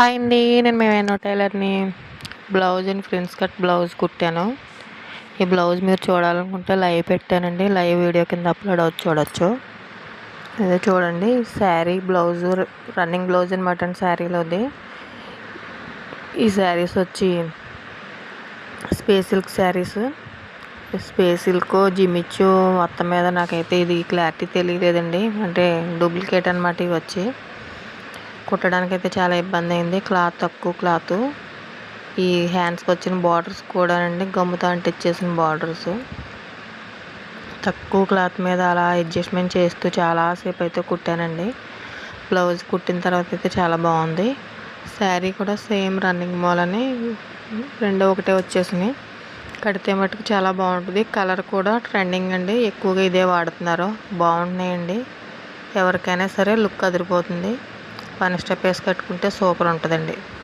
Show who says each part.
Speaker 1: Hi అండి నేను మేమేనో టైలర్ని. Blouse and friends cut blouse కుట్టాను. ఈ బ్లౌజ్ మీరు చూడాలనుకుంటే లైవ్ పెట్టానండి. లైవ్ వీడియో కింద అప్లోడ్ అవుతు చూడొచ్చు. అదే చూడండి శారీ బ్లౌజ్ రన్నింగ్ బ్లౌజ్ అనమాట అండి శారీలోది. ఈ శారీస్ వచ్చి space silk saris space silk జిమిచ్చు మొత్తం మీద నాకైతే ఇది క్లారిటీ తెలియలేదండి. అంటే డూప్లికేట్ అనమాట ఇవి వచ్చి. కుట్టడానికి అయితే చాలా ఇబ్బంది అయింది క్లాత్ తక్కువ క్లాత్. ఈ హ్యాండ్స్కి వచ్చిన బార్డర్స్ కూడా అండి గమ్ముతో అంటించేసిన బార్డర్స్. తక్కువ క్లాత్ మీద అలా అడ్జస్ట్మెంట్ చేస్తూ చాలాసేపు అయితే కుట్టానండి. బ్లౌజ్ కుట్టిన తర్వాత అయితే చాలా బాగుంది. శారీ కూడా సేమ్ రన్నింగ్ మోలని రెండు ఒకటే వచ్చేసినాయి కడితే మటుకు చాలా బాగుంటుంది. కలర్ కూడా ట్రెండింగ్ అండి. ఎక్కువగా ఇదే వాడుతున్నారు. బాగున్నాయండి ఎవరికైనా సరే లుక్ అదిరిపోతుంది. పని స్టెప్ వేసి కట్టుకుంటే సూపర్ ఉంటుందండి.